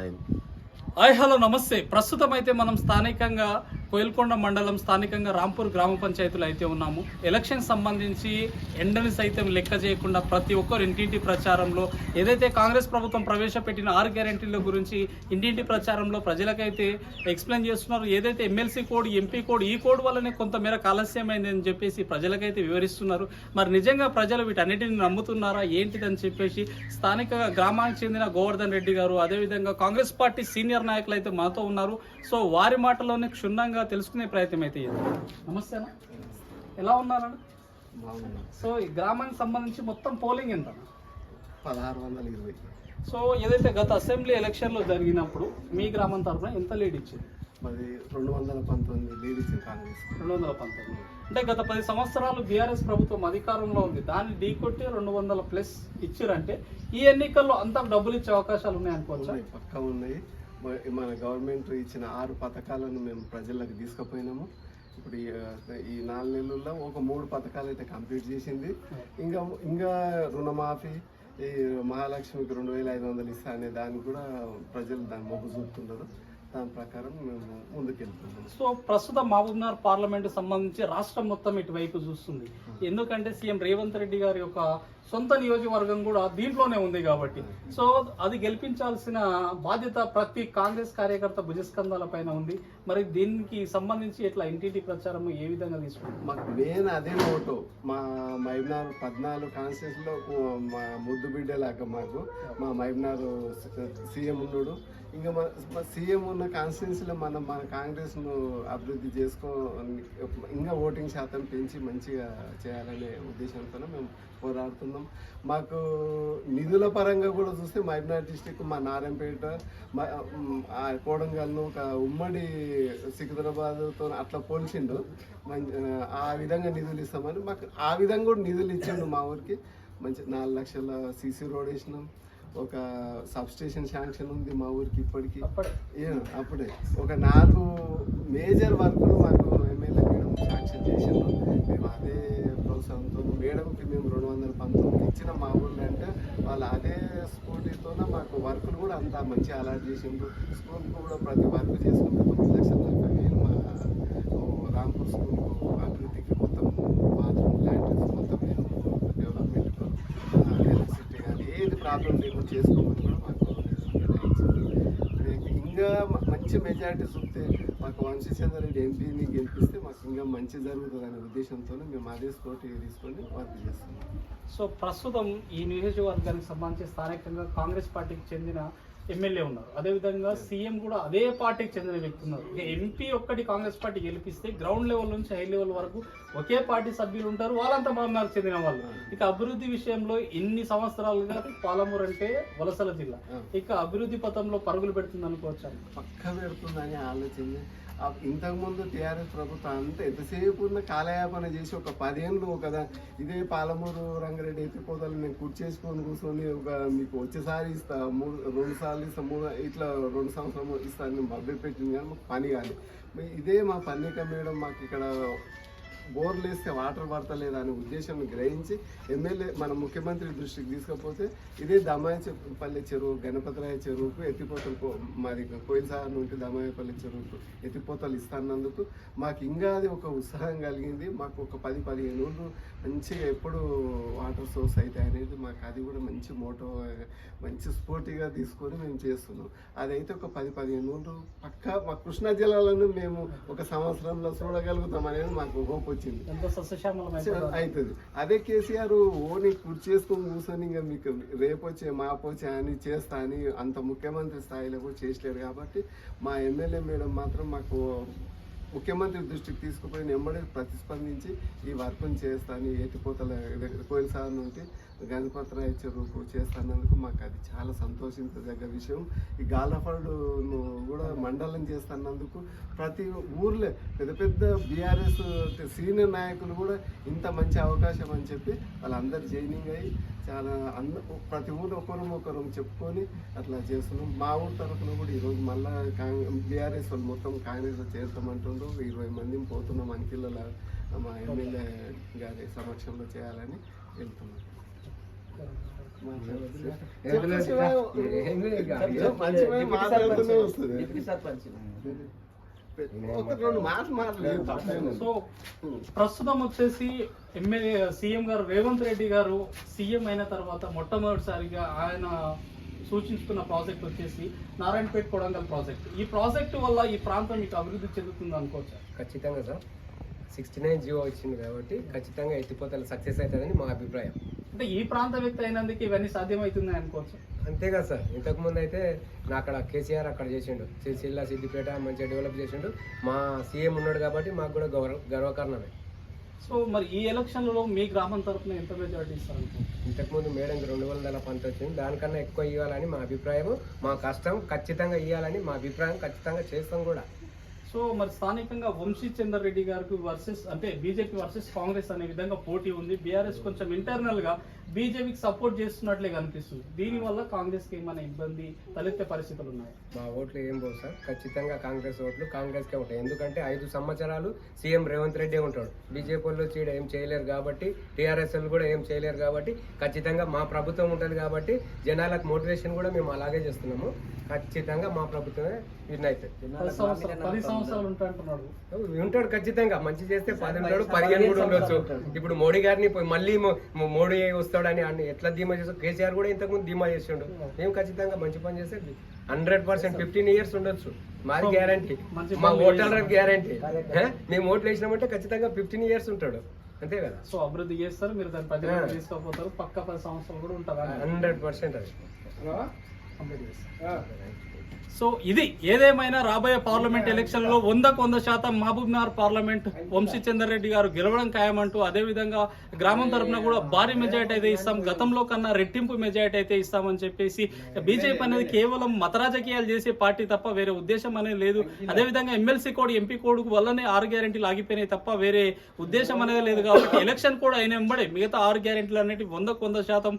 ఆయన hi hello నమస్తే. ప్రస్తుతం అయితే మనం స్థానికంగా కోయల్కొండ మండలం స్థానికంగా రాంపూర్ గ్రామ పంచాయతీలో అయితే ఉన్నాము. ఎలక్షన్ సంబంధించి ఎండని సైతం లెక్క చేయకుండా ప్రతి ఒక్కరు ఇంటింటి ప్రచారంలో ఏదైతే కాంగ్రెస్ ప్రభుత్వం ప్రవేశపెట్టిన ఆరు గ్యారెంటీల గురించి ఇంటింటి ప్రచారంలో ప్రజలకైతే ఎక్స్ప్లెయిన్ చేస్తున్నారు. ఏదైతే ఎమ్మెల్సీ కోడ్ ఎంపీ కోడ్ ఈ కోడ్ వల్లనే కొంతమేర ఆలస్యమైంది అని చెప్పేసి ప్రజలకైతే వివరిస్తున్నారు. మరి నిజంగా ప్రజలు వీటన్నిటిని నమ్ముతున్నారా? ఏంటిదని చెప్పేసి స్థానిక గ్రామానికి చెందిన గోవర్ధన్ రెడ్డి గారు అదేవిధంగా కాంగ్రెస్ పార్టీ సీనియర్ నాయకులు అయితే మాతో ఉన్నారు. సో వారి మాటలోనే క్షుణ్ణంగా తెలుసుకునే ప్రయత్నం అయితే. నమస్తే అన్న ఎలా ఉన్నారన్న సో ఈ గ్రామానికి సంబంధించి మొత్తం పోలింగ్ ఎంత? పదహారు వందల ఇరవై. సో ఏదైతే గత అసెంబ్లీ ఎలక్షన్లో జరిగినప్పుడు మీ గ్రామం తరఫున ఎంత లీడ్ ఇచ్చింది? మరి రెండు వందల పంతొమ్మిది లీడ్ ఇచ్చింది కాంగ్రెస్. రెండు వందల పంతొమ్మిది. అంటే గత పది సంవత్సరాలు బీఆర్ఎస్ ప్రభుత్వం అధికారంలో ఉంది. దాన్ని ఢీకొట్టి రెండు వందల ప్లస్ ఇచ్చారంటే ఈ ఎన్నికల్లో అంత డబ్బులు ఇచ్చే అవకాశాలు ఉన్నాయి అనుకోవచ్చా ఉన్నాయి పక్కా ఉన్నాయి. మ- మన గవర్నమెంట్ ఇచ్చిన ఆరు పథకాలను మేము ప్రజలకు తీసుకుపోయినాము. ఇప్పుడు ఈ, నాలుగు నెలల్లో ఒక మూడు పథకాలు అయితే కంప్లీట్ చేసింది. ఇంకా ఇంకా రుణమాఫీ ఈ మహాలక్ష్మికి రెండు వేల ఐదు వందలు ఇస్తా అనే దాన్ని కూడా ప్రజలు దాన్ని మొగ్గు చూపుతున్నారు. దాని ప్రకారం మేము ముందుకెళ్తున్నాము సో ప్రస్తుతం మహబూబ్నగర్ పార్లమెంట్ సంబంధించి రాష్ట్రం మొత్తం ఇటువైపు చూస్తుంది. ఎందుకంటే సీఎం రేవంత్ రెడ్డి గారి యొక్క సొంత నియోజకవర్గం కూడా దీంట్లోనే ఉంది కాబట్టి. సో అది గెలిపించాల్సిన బాధ్యత ప్రతి కాంగ్రెస్ కార్యకర్త భుజస్కంధాల పైన ఉంది. మరి దీనికి సంబంధించి ఇట్లా ఇంటింటి ప్రచారం ఏ విధంగా తీసుకుంటుంది? మాకు మెయిన్ అదే మోటో. మా మైబ్నార్ పద్నాలుగు కాన్స్టిట్యూన్సీలో మా ముద్దు బిడ్డలాగా మాకు మా మైబ్నార్ సీఎం ఉన్నాడు. ఇంకా మన సీఎం ఉన్న కాన్స్టిట్యున్సీలో మనం మన కాంగ్రెస్ను అభివృద్ధి చేసుకో ఇంకా ఓటింగ్ శాతం పెంచి మంచిగా చేయాలనే ఉద్దేశంతో మేము పోరాడుతున్నాం. మాకు నిధుల పరంగా కూడా చూస్తే మైబ్నార్ డిస్టిక్ మా నారాయణపేట మా కోడంగల్ను ఒక ఉమ్మడి సికింద్రాబాద్తో అట్లా పోల్చిండు. మంచి ఆ విధంగా నిధులు ఇస్తామని మాకు ఆ విధంగా కూడా నిధులు ఇచ్చిండు మా ఊరికి. మంచి నాలుగు లక్షల సీసీ రోడ్ వేసినాం. ఒక సబ్ స్టేషన్ శాంక్షన్ ఉంది మా ఊరికి ఇప్పటికి. అప్పుడే. ఏ, అప్పుడే. ఒక నాలుగు మేజర్ వర్కులు మాకు ఎమ్మెల్యే మేడం శాంక్షన్ చేసిండ్రు. మేము అదే ప్రోత్సాహంతో మేడంకి మేము రెండు వందల పంతొమ్మిది ఇచ్చిన మా ఊర్లో అంటే వాళ్ళు అదే స్కూటీతోనే మాకు వర్కులు కూడా అంతా మంచిగా అలాట్ చేసిండ్రు. స్కూల్కి కూడా ప్రతి వర్క్ చేసుకుంటే తొమ్మిది లక్షల నలభై వేలు మా ఓ, రాంపూర్ స్కూల్కు అభివృద్ధికి మొత్తం బాత్రూమ్ ల్యాండ్స్ మొత్తం మేము డెవలప్మెంట్ ఎలక్ట్రిసిటీ కానీ ఏది ప్రాబ్లం లేకుండా చేసుకోమని కూడా మాకు కేటాయించింది. ఇంకా మ- మంచి మెజారిటీ చూస్తే మాకు వంశీచంద్ర రెడ్డి ఎంపీని గెలిపిస్తే మాకు ఇంకా మంచి జరుగుతుంది అనే ఉద్దేశంతో మేము అదే స్కోటి తీసుకొని వర్క్ చేస్తున్నాం. సో ప్రస్తుతం ఈ నియోజకవర్గానికి సంబంధించి స్థానికంగా కాంగ్రెస్ పార్టీకి చెందిన ఎమ్మెల్యే ఉన్నారు. అదేవిధంగా సీఎం కూడా అదే పార్టీకి చెందిన వ్యక్తి ఉన్నారు. ఇక ఎంపీ ఒక్కటి కాంగ్రెస్ పార్టీ గెలిపిస్తే గ్రౌండ్ లెవెల్ నుంచి హై లెవెల్ వరకు ఒకే పార్టీ సభ్యులు ఉంటారు. వాళ్ళంతా మామూలు చెందిన వాళ్ళు. ఇక అభివృద్ధి విషయంలో ఇన్ని సంవత్సరాలుగా పాలమూరు అంటే వలసల జిల్లా. ఇక అభివృద్ధి పథంలో పరుగులు పెడుతుంది అనుకోవచ్చు పక్క పెడుతుందని ఆలోచన. ఆ ఇంతకుముందు టీఆర్ఎస్ ప్రభుత్వం అంతా ఎంతసేపు ఉన్న కాలయాపన చేసి ఒక పదేళ్ళు కదా ఇదే పాలమూరు రంగారెడ్డి ఎత్తిపోతలు నేను కుర్చేసుకొని కూర్చొని ఒక మీకు వచ్చేసారి ఇస్తా మూడు రెండు సార్లు ఇస్తా మూడు ఇట్లా రెండు సంవత్సరం ఇస్తాను మభ్య పెట్టింది కానీ మాకు పని కాదు ఇదే మా పన్నిక మేడం మాకు ఇక్కడ బోర్లు వేస్తే వాటర్ పడతలేదు అనే ఉద్దేశం గ్రహించి ఎమ్మెల్యే మన ముఖ్యమంత్రి దృష్టికి తీసుకపోతే ఇదే దమాయపల్లి చెరువు గణపతిరాయ చెరువుకు ఎత్తిపోతలు కో- మాది కోయిలసాగర్ నుండి దమాయపల్లి చెరువుకు ఎత్తిపోతలు ఇస్తానందుకు మాకు ఇంకా అది ఒక ఉత్సాహం కలిగింది. మాకు ఒక పది పదిహేను రోజులు మంచిగా ఎప్పుడు వాటర్ సోర్స్ అయితే అనేది మాకు అది కూడా మంచి మోటో మంచి స్ఫూర్తిగా తీసుకొని మేము చేస్తున్నాం. అదైతే ఒక పది పదిహేను రోజులు పక్కా మా కృష్ణా జిల్లాలను మేము ఒక సంవత్సరంలో చూడగలుగుతాం అనేది మాకు హోప్ వచ్చింది. అవుతుంది అదే కేసీఆర్ ఓని కుర్చీ చేసుకొని కూర్చొని ఇంకా మీకు రేపు వచ్చే మాపు వచ్చే అని చేస్తా అని అంత ముఖ్యమంత్రి స్థాయిలో కూడా చేసలేరు కాబట్టి మా ఎమ్మెల్యే మేడం మాత్రం మాకు ముఖ్యమంత్రి దృష్టికి తీసుకుపోయిన వెంబడే ప్రతిస్పందించి ఈ వర్క్ని చేస్తాను ఎత్తిపోతల కోయిల సార్ నుండి గణపతిరాయ చెరువుకు చేస్తున్నందుకు మాకు అది చాలా సంతోషించదగ్గ విషయం. ఈ గాలఫడును కూడా మండలం చేస్తున్నందుకు ప్రతి ఊర్లో పెద్ద పెద్ద బీఆర్ఎస్ సీనియర్ నాయకులు కూడా ఇంత మంచి అవకాశం అని చెప్పి వాళ్ళందరూ జైనింగ్ అయ్యి చాలా అంద ప్రతి ఊరు ఒకరు ఒకరు చెప్పుకొని అట్లా చేస్తున్నాం. మా ఊరు తరఫున కూడా ఈరోజు మళ్ళా బీఆర్ఎస్ వాళ్ళు మొత్తం కాంగ్రెస్లో చేస్తామంటుండ్రు ఇరవై మందిని పోతున్నాం అంకిళ్ళ మా ఎమ్మెల్యే గారి సమక్షంలో చేయాలని వెళ్తున్నాం. సో ప్రస్తుతం వచ్చేసి ఎమ్మెల్యే సీఎం గారు రేవంత్ రెడ్డి గారు సీఎం అయిన తర్వాత మొట్టమొదటిసారిగా ఆయన సూచించుకున్న ప్రాజెక్ట్ వచ్చేసి నారాయణపేట కొడంగల్ ప్రాజెక్ట్. ఈ ప్రాజెక్టు వల్ల ఈ ప్రాంతం మీకు అభివృద్ధి చెందుతుంది అనుకోవచ్చు? ఖచ్చితంగా సార్. సిక్స్టీ నైన్ జియో వచ్చింది కాబట్టి ఖచ్చితంగా ఎత్తిపోతలు సక్సెస్ అవుతుందని మా అభిప్రాయం. అంటే ఈ ప్రాంత వ్యక్తి అయినందుకు ఇవన్నీ సాధ్యమవుతుంది అనుకోవచ్చు. అంతేగా సార్. ఇంతకుముందు అయితే నా అక్కడ కేసీఆర్ అక్కడ చేసిండు. సిరిసిల్ల సిద్దిపేట మంచిగా డెవలప్ చేసిండు. మా సీఎం ఉన్నాడు కాబట్టి మాకు కూడా గౌరవ గర్వకారణమే. సో మరి ఈ ఎలక్షన్లలో మీ గ్రామం తరఫున ఎంత మెజారిటీ ఇస్తారు ఇంతకుముందు మేడంకి రెండు వందల పంత వచ్చింది. దానికన్నా ఎక్కువ ఇవ్వాలని మా అభిప్రాయం మా కష్టం ఖచ్చితంగా ఇవ్వాలని మా అభిప్రాయం ఖచ్చితంగా చేస్తాం కూడా. సో మరి స్థానికంగా వంశీ చందర్ రెడ్డి గారికి వర్సెస్ అంటే బీజేపీ వర్సెస్ కాంగ్రెస్ అనే విధంగా పోటీ ఉంది. బీఆర్ఎస్ కొంచెం ఇంటర్నల్గా బీజేపీకి సపోర్ట్ చేస్తున్నట్లే కనిపిస్తుంది. దీని వల్ల కాంగ్రెస్కి ఏమైనా ఇబ్బంది తలెత్తే పరిస్థితులు ఉన్నాయి? మా ఓట్లు ఏం పోవు సార్. ఖచ్చితంగా కాంగ్రెస్ ఓట్లు కాంగ్రెస్కే ఉంటాయి. ఎందుకంటే ఐదు సంవత్సరాలు సీఎం రేవంత్ రెడ్డి ఉంటాడు. బీజేపీ వాళ్ళు చీడ ఏం చేయలేరు కాబట్టి టీఆర్ఎస్ కూడా ఏం చేయలేరు కాబట్టి ఖచ్చితంగా మా ప్రభుత్వం ఉంటుంది కాబట్టి జనాలకు మోటివేషన్ కూడా మేము అలాగే చేస్తున్నాము. ఖచ్చితంగా మా ప్రభుత్వమే విన్ అవుతుంది. సంవత్సరాలు పది ఉంటాడు ఖచ్చితంగా. మంచి చేస్తే పది ఉంటాడు పదిహేను కూడా ఉండొచ్చు. ఇప్పుడు మోడీ గారిని మళ్ళీ మోడీ వస్తాడని అన్ని ఎట్లా ధీమా చేస్తాడు? కేసీఆర్ కూడా ఇంతకుముందు ధీమా చేసిండు. మేము ఖచ్చితంగా మంచి పని చేస్తే హండ్రెడ్ పర్సెంట్ ఫిఫ్టీన్ ఇయర్స్ ఉండొచ్చు. మాది గ్యారంటీ. మా ఓటర్ గ్యారంటీ. మేము ఓట్లు వేసినామంటే ఖచ్చితంగా ఫిఫ్టీన్ ఇయర్స్ ఉంటాడు. అంతే కదా? సో అభివృద్ధి చేస్తారు మీరు దాని ప్రజలకు తీసుకుపోతారు పక్క పది సంవత్సరాలు కూడా ఉంటారు. హండ్రెడ్ పర్సెంట్ అది. కంప్లీట్ చేస్తారు సో ఇది ఏదేమైనా రాబోయే పార్లమెంట్ ఎలక్షన్లో వందకు వంద శాతం మహబూబ్ నగర్ పార్లమెంట్ వంశీ చంద్ర రెడ్డి గారు గెలవడం ఖాయమంటూ అదే విధంగా గ్రామం తరఫున కూడా భారీ మెజారిటీ అయితే ఇస్తాం గతంలో కన్నా రెట్టింపు మెజారిటీ అయితే ఇస్తామని చెప్పేసి బీజేపీ అనేది కేవలం మత రాజకీయాలు చేసే పార్టీ తప్ప వేరే ఉద్దేశం అనేది లేదు. అదే విధంగా ఎమ్మెల్సీ కోడ్ ఎంపీ కోడ్ వల్లనే ఆరు గ్యారెంటీలు ఆగిపోయినాయి తప్ప వేరే ఉద్దేశం అనేది లేదు కాబట్టి ఎలక్షన్ కూడా అయిన వెంబడే మిగతా ఆరు గ్యారెంటీలు అనేవి వందకు వంద శాతం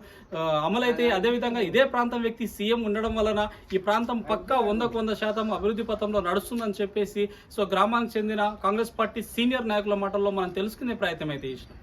అమలైతే అదే విధంగా ఇదే ప్రాంతం వ్యక్తి సీఎం ఉండడం వలన ఈ ప్రాంతం పక్కా వందకు వంద శాతం అభివృద్ధి పథంలో నడుస్తుందని చెప్పేసి సో గ్రామానికి చెందిన కాంగ్రెస్ పార్టీ సీనియర్ నాయకుల మాటల్లో మనం తెలుసుకునే ప్రయత్నం అయితే చేసినాం.